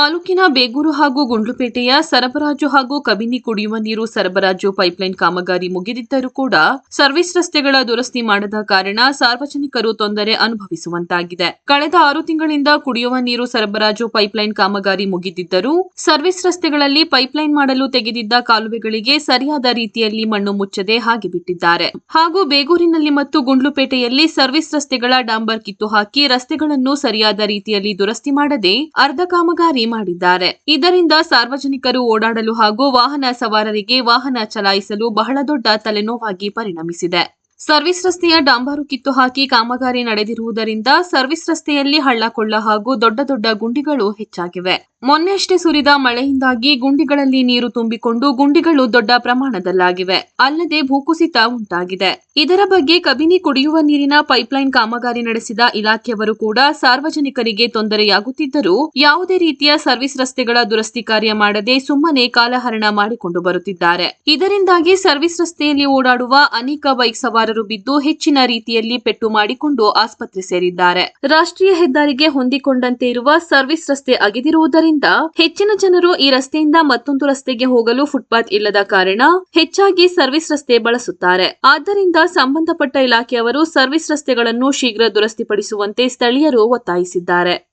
ತಾಲೂಕಿನ ಬೇಗೂರು ಹಾಗೂ ಗುಂಡ್ಲುಪೇಟೆಯ ಸರಬರಾಜು ಹಾಗೂ ಕಬಿನಿ ಕುಡಿಯುವ ನೀರು ಸರಬರಾಜು ಪೈಪ್ಲೈನ್ ಕಾಮಗಾರಿ ಮುಗಿದಿದ್ದರೂ ಕೂಡ ಸರ್ವಿಸ್ ರಸ್ತೆಗಳ ದುರಸ್ತಿ ಮಾಡದ ಕಾರಣ ಸಾರ್ವಜನಿಕರು ತೊಂದರೆ ಅನುಭವಿಸುವಂತಾಗಿದೆ. ಕಳೆದ ಆರು ತಿಂಗಳಿಂದ ಕುಡಿಯುವ ನೀರು ಸರಬರಾಜು ಪೈಪ್ಲೈನ್ ಕಾಮಗಾರಿ ಮುಗಿದಿದ್ದರೂ ಸರ್ವಿಸ್ ರಸ್ತೆಗಳಲ್ಲಿ ಪೈಪ್ಲೈನ್ ಮಾಡಲು ತೆಗೆದಿದ್ದ ಕಾಲುವೆಗಳಿಗೆ ಸರಿಯಾದ ರೀತಿಯಲ್ಲಿ ಮಣ್ಣು ಮುಚ್ಚದೆ ಹಾಗೆ ಬಿಟ್ಟಿದ್ದಾರೆ ಹಾಗೂ ಬೇಗೂರಿನಲ್ಲಿ ಮತ್ತು ಗುಂಡ್ಲುಪೇಟೆಯಲ್ಲಿ ಸರ್ವಿಸ್ ರಸ್ತೆಗಳ ಡಾಂಬರ್ ಕಿತ್ತು ಹಾಕಿ ರಸ್ತೆಗಳನ್ನು ಸರಿಯಾದ ರೀತಿಯಲ್ಲಿ ದುರಸ್ತಿ ಮಾಡದೆ ಅರ್ಧ ಕಾಮಗಾರಿ ಮಾಡಿದ್ದಾರೆ. ಇದರಿಂದ ಸಾರ್ವಜನಿಕರು ಓಡಾಡಲು ಹಾಗೂ ವಾಹನ ಸವಾರರಿಗೆ ವಾಹನ ಚಲಾಯಿಸಲು ಬಹಳ ದೊಡ್ಡ ತಲೆನೋವಾಗಿ ಪರಿಣಮಿಸಿದೆ. ಸರ್ವಿಸ್ ರಸ್ತೆಯ ಡಾಂಬಾರು ಕಿತ್ತು ಹಾಕಿ ಕಾಮಗಾರಿ ನಡೆದಿರುವುದರಿಂದ ಸರ್ವಿಸ್ ರಸ್ತೆಯಲ್ಲಿ ಹಳ್ಳ ಕೊಳ್ಳ ಹಾಗೂ ದೊಡ್ಡ ದೊಡ್ಡ ಗುಂಡಿಗಳು ಹೆಚ್ಚಾಗಿವೆ. ಮೊನ್ನೆಯಷ್ಟೇ ಸುರಿದ ಮಳೆಯಿಂದಾಗಿ ಗುಂಡಿಗಳಲ್ಲಿ ನೀರು ತುಂಬಿಕೊಂಡು ಗುಂಡಿಗಳು ದೊಡ್ಡ ಪ್ರಮಾಣದಲ್ಲಾಗಿವೆ. ಅಲ್ಲದೆ ಭೂಕುಸಿತ ಉಂಟಾಗಿದೆ. ಇದರ ಬಗ್ಗೆ ಕಬಿನಿ ಕುಡಿಯುವ ನೀರಿನ ಪೈಪ್ಲೈನ್ ಕಾಮಗಾರಿ ನಡೆಸಿದ ಇಲಾಖೆಯವರು ಕೂಡ ಸಾರ್ವಜನಿಕರಿಗೆ ತೊಂದರೆಯಾಗುತ್ತಿದ್ದರೂ ಯಾವುದೇ ರೀತಿಯ ಸರ್ವಿಸ್ ರಸ್ತೆಗಳ ದುರಸ್ತಿ ಕಾರ್ಯ ಮಾಡದೆ ಸುಮ್ಮನೆ ಕಾಲಹರಣ ಮಾಡಿಕೊಂಡು ಬರುತ್ತಿದ್ದಾರೆ. ಇದರಿಂದಾಗಿ ಸರ್ವಿಸ್ ರಸ್ತೆಯಲ್ಲಿ ಓಡಾಡುವ ಅನೇಕ ಬೈಕ್ ಸವಾರರು ಬಿದ್ದು ಹೆಚ್ಚಿನ ರೀತಿಯಲ್ಲಿ ಪೆಟ್ಟು ಮಾಡಿಕೊಂಡು ಆಸ್ಪತ್ರೆ ಸೇರಿದ್ದಾರೆ. ರಾಷ್ಟ್ರೀಯ ಹೆದ್ದಾರಿಗೆ ಹೊಂದಿಕೊಂಡಂತೆ ಇರುವ ಸರ್ವಿಸ್ ರಸ್ತೆ ಅಗೆದಿರುವುದರಿಂದ ಹೆಚ್ಚಿನ ಜನರು ಈ ರಸ್ತೆಯಿಂದ ಮತ್ತೊಂದು ರಸ್ತೆಗೆ ಹೋಗಲು ಫುಟ್ಪಾತ್ ಇಲ್ಲದ ಕಾರಣ ಹೆಚ್ಚಾಗಿ ಸರ್ವಿಸ್ ರಸ್ತೆ ಬಳಸುತ್ತಾರೆ. ಆದ್ದರಿಂದ ಸಂಬಂಧಪಟ್ಟ ಇಲಾಖೆಯವರು ಸರ್ವಿಸ್ ರಸ್ತೆಗಳನ್ನು ಶೀಘ್ರ ದುರಸ್ತಿಪಡಿಸುವಂತೆ ಸ್ಥಳೀಯರು ಒತ್ತಾಯಿಸಿದ್ದಾರೆ.